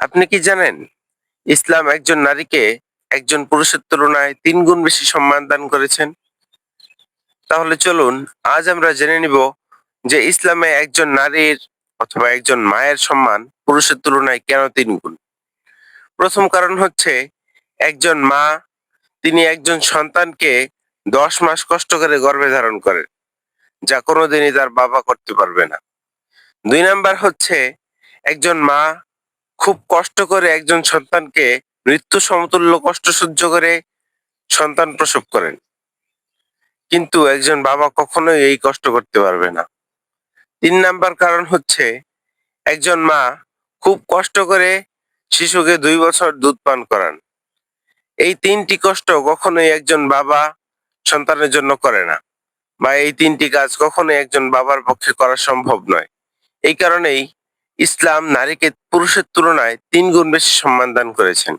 আপনি কি জানেন, ইসলাম একজন নারীকে একজন পুরুষের তুলনায় তিন গুণ বেশি সম্মান দান করেছেন? তাহলে চলুন, আজ আমরা জেনে নিব যে ইসলামে একজন নারীর অথবা একজন মায়ের সম্মান পুরুষের তুলনায় কেন তিন গুণ প্রথম কারণ হচ্ছে, একজন মা, তিনি একজন সন্তানকে দশ মাস কষ্ট করে গর্ভে ধারণ করেন, যা কোনোদিনই তার বাবা করতে পারবে না। দুই নাম্বার হচ্ছে একজন মা খুব কষ্ট করে একজন সন্তানকে মৃত্যু সমতুল্য কষ্ট সহ্য করে সন্তান প্রসব করেন। কিন্তু একজন বাবা কখনোই এই কষ্ট করতে পারবে না। তিন নাম্বার কারণ হচ্ছে একজন মা খুব কষ্ট করে শিশুকে দুই বছর দুধ পান করান। এই তিনটি কষ্ট কখনোই একজন বাবা সন্তানের জন্য করে না বা এই তিনটি কাজ কখনোই একজন বাবার পক্ষে করা সম্ভব নয়। এই কারণেই ইসলাম নারীকে পুরুষের তুলনায় তিন গুণ বেশি সম্মান দান করেছেন।